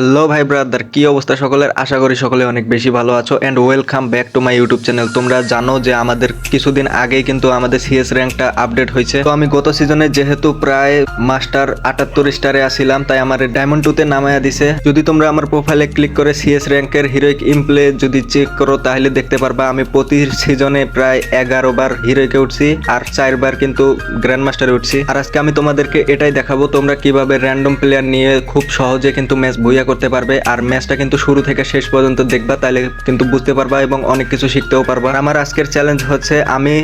Hello ভাই brother কি অবস্থা সকলের? আশা করি সকলে অনেক বেশি ভালো আছো and welcome back to my YouTube channel তোমরা জানো যে আমাদের কিছুদিন আগেই কিন্তু আমাদের সিএস র্যাঙ্কটা আপডেট হয়েছে। তো আমি গত সিজনে যেহেতু প্রায় মাস্টার আটাত্তর স্টারে আসিলাম তাই আমার ডায়মন্ড টুতে নামায়া দিছে। যদি তোমরা আমার প্রোফাইলে ক্লিক করে সিএস র্যাঙ্কের হিরোইক ইমপ্লে যদি চেক করো, তাহলে দেখতে পারবা আমি প্রতি সিজনে প্রায় এগারো বার হিরোইকে উঠছি, আর চারবার কিন্তু গ্র্যান্ড মাস্টারে উঠছি। আর আজকে আমি তোমাদেরকে এটাই দেখাবো, তোমরা কীভাবে র্যান্ডম প্লেয়ার নিয়ে খুব সহজে কিন্তু ম্যাচ বইয়া করতে পারবে। আর ম্যাচটা কিন্তু শুরু থেকে শেষ পর্যন্ত দেখবা তাহলে কিন্তু বুঝতে পারবা এবং অনেক কিছু শিখতেও পারবা। আমার আজকের চ্যালেঞ্জ হচ্ছে, আমি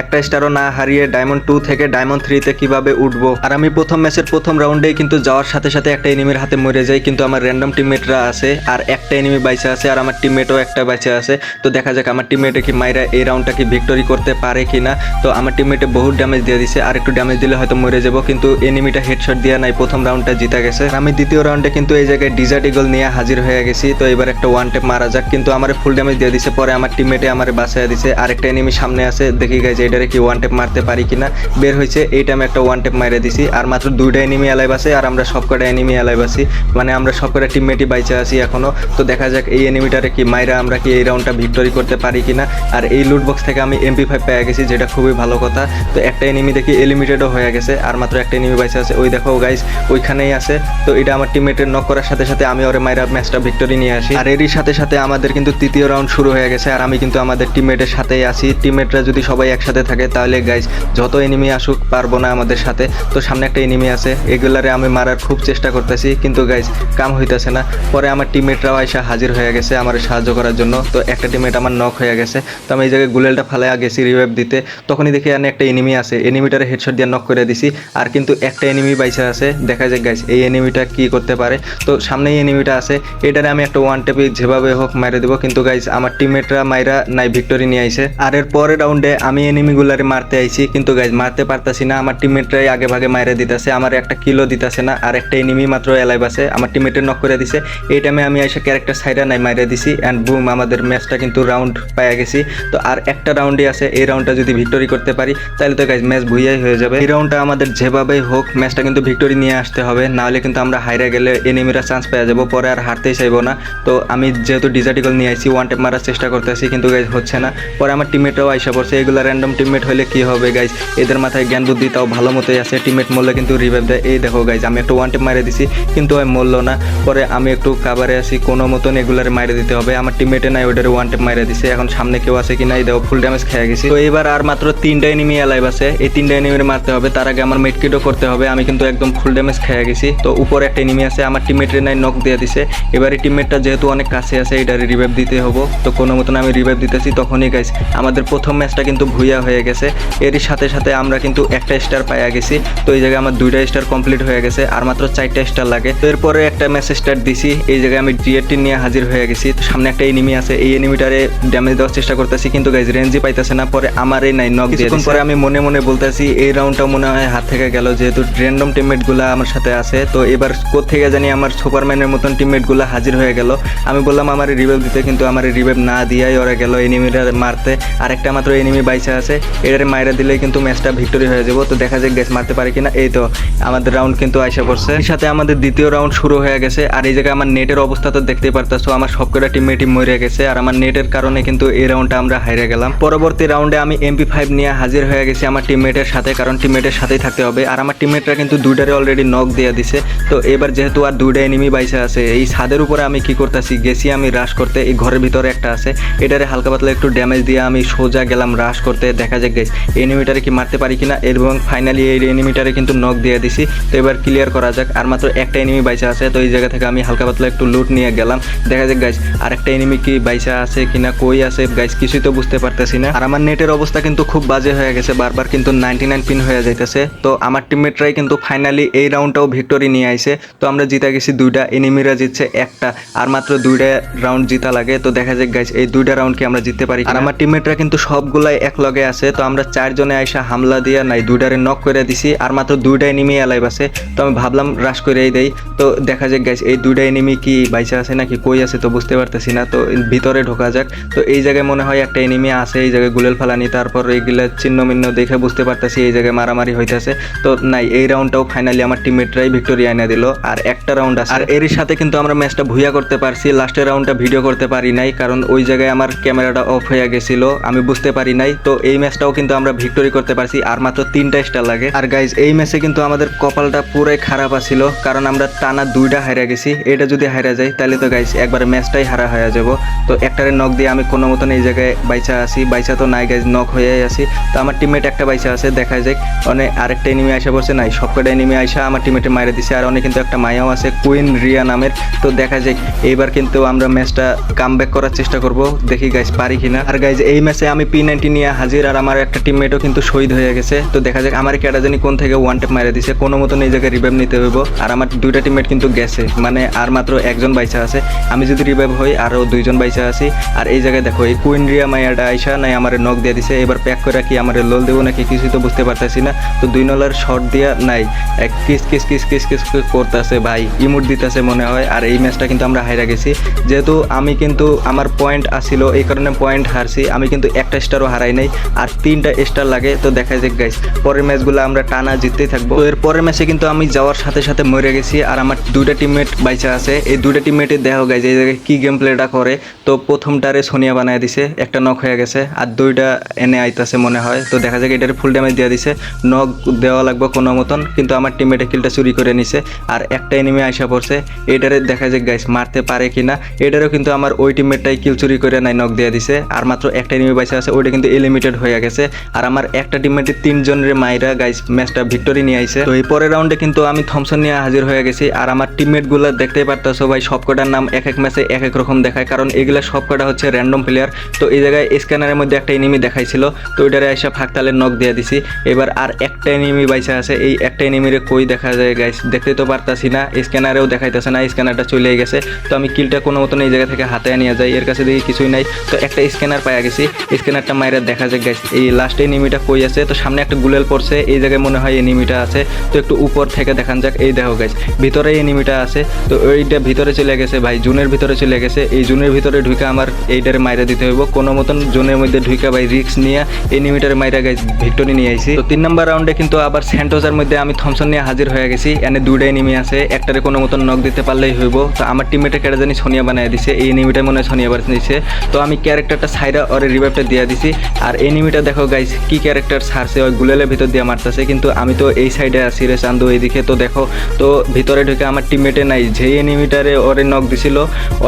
একটা স্টারও না হারিয়ে ডায়মন্ড টু থেকে ডায়মন্ড থ্রিতে কীভাবে উঠবো? আর আমি প্রথম ম্যাচের প্রথম রাউন্ডেই কিন্তু যাওয়ার সাথে সাথে একটা এনিমির হাতে মরে যাই, কিন্তু আমার র্যান্ডম টিমমেটরা আছে, আর একটা এনিমি বাইচে আছে, আর আমার টিমমেটও একটা বাইচে আছে। তো দেখা যাক, আমার টিমমেটে কি মাইরা এই রাউন্ডটা কি ভিক্টরি করতে পারে কিনা? তো আমার টিমমেটে বহুত ড্যামেজ দিয়ে দিছে, আর একটু ড্যামেজ দিলে হয়তো মরে যাব, কিন্তু এনিমিটা হেডশট দিয়ে নাই, প্রথম রাউন্ডটা জিতা গেছে। আমি দ্বিতীয় রাউন্ডে কিন্তু এই জায়গায় ডিজার্ট ইগল নিয়ে হাজির হয়ে গেছি। তো এবার একটা ওয়ান টেপ মারা যাক। কিন্তু আমার ফুল ড্যামেজ দিয়ে দিছে। পরে আমার টিমমেটে আমার বাসায় দিছে। আর একটা এনিমি সামনে আছে। দেখি গাইছে এটারে কি ওয়ান টেপ মারতে পারি কিনা। বের হয়েছে এই টাইমে একটা ওয়ান টেপ মারে দিছি। আর মাত্র দুইটা এনিমি অ্যালাইভ আছে। আর আমরা সবকটা এনিমি অ্যালাইভ আছি। মানে আমরা সবকটা টিমমেটই বাইচে আছি এখনও। তো দেখা যাক এই এনিমিটারে কি মাইরা আমরা কি এই রাউন্ডটা ভিক্টরি করতে পারি কিনা। আর এই লুট বক্স থেকে আমি এমপি ফাইভ পেয়ে গেছি, যেটা খুবই ভালো কথা। তো একটা এনিমি দেখি এলিমিটেডও হয়ে গেছে। আর মাত্র একটা এনিমি বাইচে আছে। ওই দেখো গাইস ওইখানেই আছে। তো এটা আমার টিমমেটের নক করার সাথে সাথে আমি ওরে মাইরা ম্যাচটা ভিক্টরি নিয়ে আসি। আর এরই সাথে সাথে আমাদের কিন্তু তৃতীয় রাউন্ড শুরু হয়ে গেছে, আর আমি কিন্তু আমাদের টিমমেটের সাথেই আছি। টিমমেটরা যদি সবাই একসাথে থাকে, তাহলে গাইস যত এনিমি আসুক, পারব না আমাদের সাথে। তো সামনে একটা এনিমি আছে, এগুলারে আমি মারার খুব চেষ্টা করতেছি, কিন্তু গাইস কাম হইতেছে না। পরে আমার টিমমেটরাও আইসা হাজির হয়ে গেছে আমার সাহায্য করার জন্য। তো একটা টিমমেট আমার নক হয়ে গেছে। তো আমি এই জায়গায় গুলেলটা ফালাই গেছি রিভাইভ দিতে। তখনই দেখি এখানে একটা এনিমি আছে। এনিমিটারে হেডশট দিয়ে নক করে দিছি। আর কিন্তু একটা এনিমি বাইসা আছে। দেখা যায় গাইস এই এনিমিটা কি করতে পারে। তো সামনেই এনিমিটা আছে। এটারে আমি একটা ওয়ান টেপে যেভাবে হোক মাইরে দেবো। কিন্তু গাইস আমার টিমমেটরা মাইরা নাই ভিক্টরি নিয়ে আইছে। আর এর পরের রাউন্ডে আমি এনিমিগুলারে মারতে আইছি। কিন্তু গাইস মারতে পারতাছি না। আমার টিমমেটরাই আগে ভাগে মাইরে দিতেছে। আমার একটা কিলো দিতেছে না। আর একটা এনিমি মাত্র এলাইভ আছে। আমার টিমমেটের নক করে দিছে। এই টাইমে আমি এসে ক্যারেক্টার সাইডা নাই, মাইরে দিছি। অ্যান্ড বুম আমাদের ম্যাচটা কিন্তু রাউন্ড পাইয়া গেছি। তো আর একটা রাউন্ডই আছে। এই রাউন্ডটা যদি ভিক্টরি করতে পারি তাহলে তো গাইজ ম্যাচ ভুইয়াই হয়ে যাবে। এই রাউন্ডটা আমাদের যেভাবেই হোক ম্যাচটা কিন্তু ভিক্টরি নিয়ে আসতে হবে। নাহলে কিন্তু আমরা হাইরা গেলে এনিমিরা চান্স পেয়ে যাব, পরে আর হারতেই চাইব না। তো আমি যেহেতু ডিজার্টিকল নিয়ে আসি ওয়ান টেপ মারার চেষ্টা করতেছি কিন্তু গাইজ হচ্ছে না। পরে আমার টিমমেটও আইসা পড়ছে, এগুলো র্যান্ডম টিমমেট হলে কি হবে গাইজ এদের মাথায় জ্ঞান বুদ্ধি তাও ভালো মতোই আছে টিমমেট মরলে কিন্তু রিভাইভ দেয়। এই দেখো গাইজ আমি একটা ওয়ান টেপ মারে দিছি, কিন্তু ওই মরলো না। পরে আমি একটু কাবারে আছি, কোনো মতন এগুলারে মাইরে দিতে হবে। আমার টিমমেটে নাই, ওটারে ওয়ান টেপ মাইরে দিছে, এখন সামনে কেউ আছে কি নাই, দেখো ফুল ড্যামেজ খেয়ে গেছি। তো এবার আর মাত্র তিনটা এনিমি অ্যালাইভ আছে, এই তিনটা এনিমির মারতে হবে, তার আগে আমার মেটকিটও করতে হবে, আমি কিন্তু একদম ফুল ড্যামেজ খেয়ে গেছি। তো উপরে একটা এনিমি আছে, আমার টিমমেটের নাই নক দিয়ে দিছে। এবারে টিমমেটটা যেহেতু অনেক কাছে আছে এটারে রিভাইভ দিতে হব। তো কোনো মতন আমি রিভাইভ দিতেছি তখনই গাইস আমাদের প্রথম ম্যাচটা কিন্তু ভুইয়া হয়ে গেছে। এরই সাথে সাথে আমরা কিন্তু একটা স্টার পাইয়া গেছি। তো এই জায়গায় আমার দুইটা স্টার কমপ্লিট হয়ে গেছে আর মাত্র চারটা স্টার লাগে। তো এরপরে একটা ম্যাচ স্টার দিছি। এই জায়গায় আমি জিএটি নিয়ে হাজির হয়ে গেছি। তো সামনে একটা এনিমি আছে এই এনিমিটারে ড্যামেজ দেওয়ার চেষ্টা করতেছি কিন্তু গাইজ রেঞ্জই পাইতেছে না। পরে আমার এই নাই নক কিছুক্ষণ পরে আমি মনে মনে বলতেছি এই রাউন্ডটা মনে হয় হাত থেকে গেল যেহেতু র্যান্ডম টিমমেটগুলা আমার সাথে আছে। তো এবার থেকে জানি আমার সুপারম্যানের মতন টিমমেটগুলা হাজির হয়ে গেল। আমি বললাম, আমার রিভাইভ দিতে। কিন্তু আমার রিভাইভ না দিয়াই ওরা গেল এনিমিটা মারতে। আর একটা মাত্র এনিমি বাইসে আছে। এটারে মাইরা দিলেই কিন্তু ম্যাচটা ভিক্টোরি হয়ে যাব। তো দেখা যাক গ্যাস মারতে পারে কিনা। এই তো, আমাদের রাউন্ড কিন্তু আইসা পড়ছে। এর সাথে আমাদের দ্বিতীয় রাউন্ড শুরু হয়ে গেছে। আর এই জায়গায় আমার নেটের অবস্থা তো দেখতেই পারতেছো। আমার সবকটা টিমমেটই মরে গেছে। আর আমার নেটের কারণে কিন্তু এই রাউন্ডটা আমরা হাইরে গেলাম। পরবর্তী রাউন্ডে আমি এমপি ফাইভ নিয়ে হাজির হয়ে গেছি আমার টিমমেটের সাথে। কারণ টিমমেটের সাথেই থাকতে হবে। আর আমার টিমমেটরা কিন্তু দুইটারে অলরেডি নক দিয়ে দিছে। তো এবার যেহেতু আর দুইটা এনিমি বাইসে আছে, এই ছাদের উপরে আমি কি করতেছি, গেছি আমি রাশ করতে, এই ঘরের ভিতরে একটা আছে, এটারে হালকা পাতলা একটু ড্যামেজ দিয়ে আমি সোজা গেলাম রাশ করতে, দেখা যাক গেছ এনিমিটারে কি মারতে পারি কিনা, এবং ফাইনালি এই এনিমিটারে কিন্তু নক দিয়ে দিছি, তো এবার ক্লিয়ার করা যাক, আর মাত্র একটা এনিমি বাইসা আছে, তো এই জায়গা থেকে আমি হালকা পাতলা একটু লুট নিয়ে গেলাম, দেখা যাক গাইস আর একটা এনিমি কি বাইসা আছে কিনা, কই আছে গাইস কিছুই তো বুঝতে পারতেছি না, আর আমার নেটের অবস্থা কিন্তু খুব বাজে হয়ে গেছে, বারবার কিন্তু নাইনটি নাইন পিন হয়ে যাইতেছে, তো আমার টিমমেটরাই কিন্তু ফাইনালি এই রাউন্ডটাও ভিক্টোরি নিয়ে আইছে, তো আমরা জিতে গেছি দুইটা এনিমিরা জিতছে একটা আর মাত্র দুইটা রাউন্ড জিতা লাগে। তো দেখা যাক গাইজ এই দুইটা রাউন্ড কি আমরা জিততে পারি আর আমার টিমমেটরা কিন্তু সবগুলাই এক লগে আছে তো আমরা চারজনে আইসা হামলা দিয়া নাই দুইটারে নক করে দিছি আর মাত্র দুইটা এনিমি অ্যালাইভ আছে। তো আমি ভাবলাম রাশ করেই দেই। তো দেখা যাক গাইস এই দুইটা এনিমি কি বাইসা আছে নাকি কই আছে তো বুঝতে পারতেছি না। তো ভিতরে ঢোকা যাক। তো এই জায়গায় মনে হয় একটা এনিমি আছে এই জায়গায় গুলেল ফালানি তারপর এইগুলা চিহ্ন মিহ্ন দেখে বুঝতে পারতেছি এই জায়গায় মারামারি হইতেছে। তো নাই এই রাউন্ডটাও ফাইনালি আমার টিমমেটরাই ভিক্টোরিয়া এনে দিল আর একটা রাউন্ড আছে। আর এর এরই সাথে কিন্তু আমরা ম্যাচটা ভুইয়া করতে পারছি লাস্টের রাউন্ডটা ভিডিও করতে পারি নাই, কারণ ওই জায়গায় আমার ক্যামেরাটা অফ হয়ে গেছিল, আমি বুঝতে পারি নাই। তো এই ম্যাচটাও কিন্তু আমরা ভিক্টোরি করতে পারছি, আর মাত্র তিনটা স্টার লাগে। আর গাইজ এই ম্যাচে কিন্তু আমাদের কপালটা পুরাই খারাপ আছিল, কারণ আমরা টানা দুইটা হারা গেছি। এটা যদি হারা যায়, তাহলে তো গাইজ একবারে ম্যাচটাই হারা হয়ে যাব। তো একটারে নক দিয়ে আমি কোনো মতন এই জায়গায় বাইচা আসি বাইচা তো নাই গাইজ নক হয়ে আসি তো আমার টিমমেট একটা বাইচা আছে, দেখা যায় অনেক আরেকটা এনিমি আসা পড়ছে, নাই, সবকটা এনিমি আসা আমার টিমমেটে মাইরে দিছে, আর অনেক কিন্তু একটা মায়াও আছে কুইন রিয়া নামের তো দেখা যায় এইবার কিন্তু আমরা ম্যাচটা কাম করার চেষ্টা করব দেখি গাইজ পারি কিনা আর গাইজ এই ম্যাচে আমি পি নাইনটি নিয়ে হাজির আর আমার একটা টিমমেটও কিন্তু শহীদ হয়ে গেছে তো দেখা যাক আমার কেটা জানি কোন থেকে ওয়ান টেপ মারে দিছে কোনো মতন এই জায়গায় রিভাইভ নিতে হইব আর আমার দুইটা টিমমেট কিন্তু গেছে মানে আর মাত্র একজন বাইচা আছে আমি যদি রিভাইভ হই আরও দুইজন বাইচা আছি আর এই জায়গায় দেখো এই কুইন রিয়া মাইয়াটা আইসা নাই আমার নখ দিয়ে দিছে এবার প্যাক করে কি আমার লোল দেবো নাকি কিছুই তো বুঝতে পারতেছি না তো দুই নলার শর্ট দিয়া নাই এক kiss kiss kiss kiss kiss করতেছে ভাই ইমুট দিতেছে মনে হয়, আর এই ম্যাচটা কিন্তু আমরা হাইরা গেছি। যেহেতু আমি কিন্তু আমার পয়েন্ট আসিল এই কারণে পয়েন্ট হারছি। আমি কিন্তু একটা স্টারও হারাই নাই, আর তিনটা স্টার লাগে। তো দেখা যাক গাইস পরের ম্যাচগুলো আমরা টানা জিততেই থাকব। এর পরের ম্যাচে কিন্তু আমি যাওয়ার সাথে সাথে মরে গেছি, আর আমার দুইটা টিমমেট বাইচা আছে। এই দুইটা টিমমেটের দেখো গাইজ এই জায়গায় কি গেম প্লেটা করে। তো প্রথমটারে সোনিয়া বানায় দিছে, একটা নখ হয়ে গেছে, আর দুইটা এনে আইতাছে মনে হয়। তো দেখা যাক এটার ফুল ড্যামেজ দিয়ে দিছে। নখ দেওয়া লাগবে কোনো মতন, কিন্তু আমার টিমমেটে কিলটা চুরি করে নিছে, আর একটা এনিমি আইসা পড়ছে। এটারে দেখা যাক গাইস, মারতে পারে কিনা? এটারও কিন্তু আমার ওই টিমমেটটাই কিল চুরি করে নাই নক দিয়ে দিছে। আর মাত্র একটা এনিমি বাইসা আছে, ওইটা কিন্তু এলিমিটেড হয়ে গেছে। আর আমার একটা টিমমেটের তিনজনের মাইরা, গাইস ম্যাচটা ভিক্টোরি নিয়ে আইছে। তো এই পরের রাউন্ডে কিন্তু আমি থমসন নিয়ে হাজির হয়ে গেছি। আর আমার টিমমেটগুলো দেখতেই পারতেছো ভাই, সবকটার নাম এক এক ম্যাচে এক এক রকম দেখায়। কারণ এগুলা সবকটা হচ্ছে র্যান্ডম প্লেয়ার তো এই জায়গায় স্ক্যানারের মধ্যে একটা এনিমি দেখাইছিল। তো ওইটারে এসে ফাঁকতালে নক দিয়ে দিছি। এবার আর একটা এনিমি বাইসা আছে। এই একটা এনিমিরে কই দেখা যায় গাইস দেখতে তো পারতাছি না। স্ক্যানারেও দেখাইতেছে না স্ক্যানারটা চলে গেছে। তো আমি কিলটা কোনো মতন এই জায়গা থেকে হাতে নিয়ে যাই, এর কাছে দেখি কিছুই নাই। তো একটা স্ক্যানার পাইয়া গেছি স্ক্যানারটা মাইরা দেখা যায় গাইস এই লাস্টে এনিমিটা কই আছে। তো সামনে একটা গুলেল পড়ছে, এই জায়গায় মনে হয় এনিমিটা আছে। তো একটু উপর থেকে দেখান যাক, এই দেখো গাইস ভিতরে এনিমিটা আছে। তো এইটা ভিতরে চলে গেছে, ভাই, জুনের ভিতরে চলে গেছে। এই জুনের ভিতরে ঢুকে আমার এইটারে মাইরা দিতে হইব। কোনো মতন জুনের মধ্যে ঢুকে ভাই রিক্স নিয়ে এনিমিটারে মাইরা গাইস ভিক্টোরি নিয়ে আইছি। তো তিন নম্বর রাউন্ডে কিন্তু আবার স্যান্টোজার মধ্যে আমি থমসন নিয়ে হাজির হয়ে গেছি। এনে দুইটা এনিমি আছে, একটারে কোনো মতন নক দিতে পারলেই হইব। তো আমার টিমমেটে কেটে জানি সোনিয়া বানিয়ে দিছে। এই এনিমিটা মনে হয় সোনিয়া বানিয়ে দিছে। তো আমি ক্যারেক্টারটা সাইডা ওরে রিভাইভটা দিয়ে দিছি। আর এনিমিটা দেখো গাইস কি ক্যারেক্টার ছাড়ছে, ওই গুলেলের ভিতর দিয়ে মারতেছে। কিন্তু আমি তো এই সাইডে আছি রে চান্দু, এইদিকে তো দেখো, তো ভিতরে ঢুকে আমার টিমমেটে নাই। যে এনিমিটারে ওরে নক দিছিল,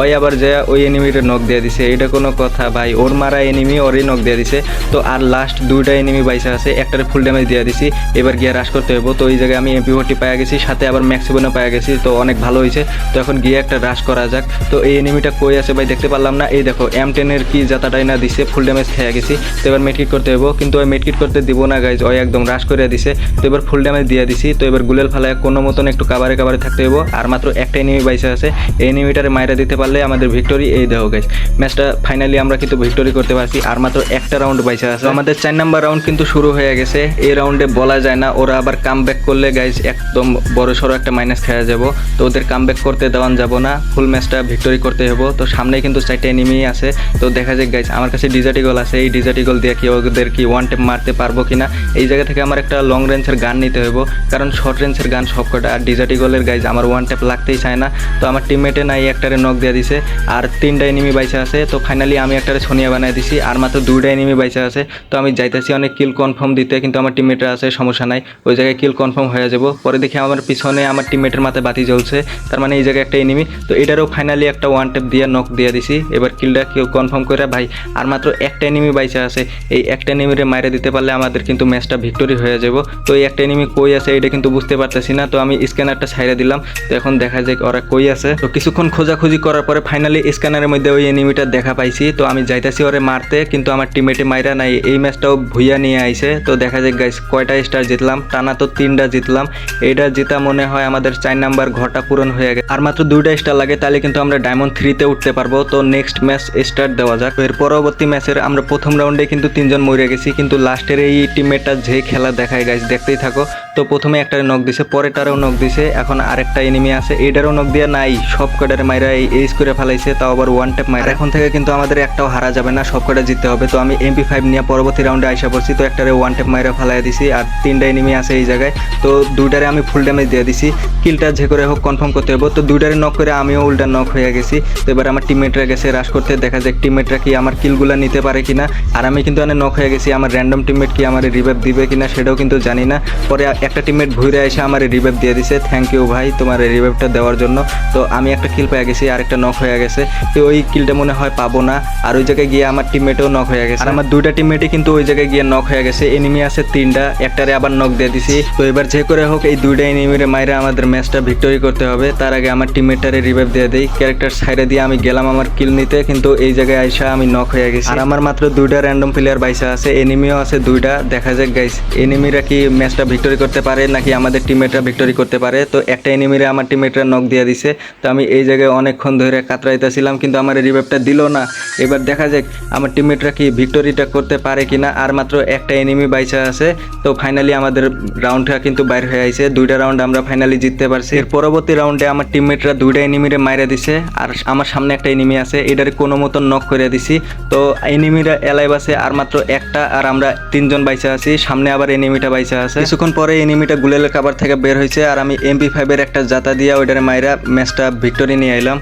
ওই আবার যে ওই এনিমিটা নক দিয়ে দিছে। এটা কোনো কথা, ভাই। ওর মারা এনিমি ওরই নক দিয়ে দিছে। তো আর লাস্ট দুইটা এনিমি বাইসা আছে, একটারে ফুল ড্যামেজ দিয়ে দিছি। এবার গিয়ে রাশ করতে হইব। তো এই জায়গায় আমি এমপি ফোরটি পাওয়া গেছি, সাথে আবার ম্যাক্সিবোনও পাওয়া গেছি। তো অনেক ভালো হয়েছে। তো এখন গিয়ে একটা রাশ করা যাক। তো এই এনিমিটা কই আছে ভাই দেখতে পারলাম না। এই দেখো এম টেনের কি জাতাটাই না দিছে ফুল ড্যামেজ খেয়ে গেছি। তো এবার মেটকিট করতে হইব। কিন্তু ওই মেটকিট করতে দিব না গাইজ ওই একদম রাশ করে দিছে। তো এবার ফুল ড্যামেজ দিয়ে দিছি। তো এবার গুলেল ফালায় কোনো মতন একটু কাবারে কাবারে থাকতে হইব। আর মাত্র একটা এনিমি বাইসে আছে। এই এনিমিটারে মাইরা দিতে পারলে আমাদের ভিক্টোরি এই দেখো গাইজ ম্যাচটা ফাইনালি আমরা কিন্তু ভিক্টোরি করতে পারছি। আর মাত্র একটা রাউন্ড বাইসে আছে। আমাদের চার নাম্বার রাউন্ড কিন্তু শুরু হয়ে গেছে। এই রাউন্ডে বলা যায় না। ওরা আবার কাম করলে গাইজ একদম বড় সড়ো একটা মাইনাস খেয়ে যাব। তো ওদের ব্যাক করতে দেওয়ান যাব না ফুল ম্যাচটা ভিক্টোরি করতে হব। তো সামনে কিন্তু চারটে এনিমি আছে। তো দেখা যায় গাইজ আমার কাছে ডিজার্টি গোল আছে। এই ডিজার্টি গোল দিয়ে কি ওদের কি ওয়ান টেপ মারতে পারব কিনা? এই জায়গা থেকে আমার একটা লং রেঞ্জের গান নিতে হইব। কারণ শর্ট রেঞ্জের গান সবকটা। আর ডিজার্টি গোলের গাইজ আমার ওয়ান টেপ লাগতেই চায় না। তো আমার টিমমেটে নাই, একটারে নক দিয়ে দিছে। আর তিনটা এনিমি বাইসা আছে। তো ফাইনালি আমি একটারে সোনিয়া বানাই দিছি। আর মাত্র দুইটা এনিমি বাইসা আছে। তো আমি যাইতেছি অনেক কিল কনফার্ম দিতে, কিন্তু আমার টিমমেটরা আছে, সমস্যা নাই। ওই জায়গায় কিল কনফার্ম হয়ে যাব। পরে দেখি আমার পিছনে আমার টিমমেটের মাথায় বাতি জ্বলছে। তার মানে এই জায়গায় একটা এনিমি তো এটারও ফাইনালি একটা ওয়ান টেপ দিয়ে নক দিয়ে দিছি। এবার কিলটা কেউ কনফার্ম করে, ভাই, আর মাত্র একটা এনিমি বাইচা আছে। এই একটা এনিমিরে মাইরে দিতে পারলে আমাদের কিন্তু ম্যাচটা ভিক্টোরি হয়ে যাব। তো এই একটা এনিমি কই আছে এটা কিন্তু বুঝতে পারতেছি না। তো আমি স্ক্যানারটা ছাইড়ে দিলাম। তো এখন দেখা যায় ওরা কই আছে। তো কিছুক্ষণ খোঁজাখুঁজি করার পরে ফাইনালি স্ক্যানারের মধ্যে ওই এনিমিটা দেখা পাইছি। তো আমি যাইতাছি ওরে মারতে, কিন্তু আমার টিমেটে মাইরা নাই। এই ম্যাচটাও ভুইয়া নিয়ে আইছে। তো দেখা যায় গাইস কয়টা স্টার জিতলাম? টানা তো তিনটা জিতলাম। এইটা জিতা মনে হয় আমাদের চার নাম্বার ঘরটা পূরণ হয়ে গেছে। আর মাত্র দুইটা স্টার লাগে, তাহলে কিন্তু আমরা ডায়মন্ড থ্রিতে উঠতে পারব। তো নেক্সট ম্যাচ স্টার্ট দেওয়া যাক। এর পরবর্তী ম্যাচের আমরা প্রথম রাউন্ডে কিন্তু তিনজন মরে গেছি। কিন্তু লাস্টের এই টিমমেটটা যে খেলা দেখায় গাইস দেখতেই থাকো। তো প্রথমে একটা নক দিছে পরেটারও নক দিছে, এখন আরেকটা এনিমি আছে এইটারও নক দিয়ে নাই, সব কটারে মাইরা এই এইস করে ফেলাইছে, তাও আবার ওয়ান ট্যাপ মাইরা। এখন থেকে কিন্তু আমাদের একটাও হারা যাবে না, সব কটা জিততে হবে, তো আমি এমপি ফাইভ নিয়ে পরবর্তী রাউন্ডে আইসা পড়ছি, তো একটারে ওয়ান ট্যাপ মাইরা ফেলাই দিছি, আর তিনটা এনিমি আছে এই জায়গায়, তো দুইটারে আমি ফুল ড্যামেজ দিয়ে দিছি কিলটা যে করে হোক কনফার্ম করতে হবে তো দুইটারে নক করে আমিও উল্টা নক হয়ে গেছি, তো এবার আমার টিমমেটরা গেছে রাশ করতে, দেখা যাক টিমমেটরা কি আমার কিলগুলো নিতে পারে কিনা, আর আমি কিন্তু অনেক নক হয়ে গেছি, আমার র্যান্ডম টিমমেট কি আমার রিভাইভ দিবে কিনা সেটাও কিন্তু জানি না, পরে একটা টিমমেট ঘুরে এসে আমার রিভাইভ দিয়ে দিছে। থ্যাংক ইউ ভাই তোমার রিভাইভটা দেওয়ার জন্য। তো আমি একটা কিল পেয়ে গেছি আর একটা নক হয়ে গেছে। তো ওই কিলটা মনে হয় পাবো না। আর ওই জায়গায় গিয়ে আমার টিমমেটও নক হয়ে গেছে। আর আমার দুইটা টিমমেটই কিন্তু ওই জায়গায় গিয়ে নক হয়ে গেছে। এনিমি আছে তিনটা, একটারে আবার নক দিয়ে দিছি। তো এবার যে করে হোক, এই দুইটা এনিমিরে মাইরে আমাদের ম্যাচটা ভিক্টোরি করতে হবে। তার আগে আমার টিমমেটটারে রিভাইভ দিয়ে দেই। ক্যারেক্টার সাইডে দিয়ে আমি গেলাম আমার কিল নিতে। কিন্তু এই জায়গায় আইসা আমি নক হয়ে গেছি। আর আমার মাত্র দুইটা র্যান্ডম প্লেয়ার বাইসা আছে। এনিমিও আছে দুইটা। দেখা যাক গাইস এনিমিরা কি ম্যাচটা ভিক্টোরি করতে পারে নাকি আমাদের টিমমেটরা ভিক্টোরি করতে পারে। তো একটা এনিমিরে আমার টিমমেটরা নক দিয়ে দিছে। তো আমি এই জায়গায় অনেকক্ষণ ধরে কাতরাইতেছিলাম, কিন্তু আমার রিভাইভটা দিল না। এবার দেখা যাক আমার টিমমেটরা কি ভিক্টোরিটা করতে পারে কিনা। আর মাত্র একটা এনিমি বাইসা আছে। তো ফাইনালি আমাদের রাউন্ডটা কিন্তু বাইর হয়ে আইছে। দুইটা রাউন্ড আমরা ফাইনালি জিততে পারছি। এর পরবর্তী রাউন্ডে আমার টিমমেটরা দুইটা এনিমিরে মাইরা দিছে। আর আমার সামনে একটা এনিমি আছে, এটারে কোনো মতন নক করে দিছি। তো এনিমিরা এলাইভ আছে আর মাত্র একটা, আর আমরা তিনজন বাইসা আছি। সামনে আবার এনিমিটা বাইসা আছে। কিছুক্ষণ পরে এনিমিটা গুলেলের কাবার থেকে বের হয়েছে আর আমি এমপি ফাইভের একটা জাতা দিয়া ওইটারে মাইরা ম্যাচটা ভিক্টোরি নিয়ে এলাম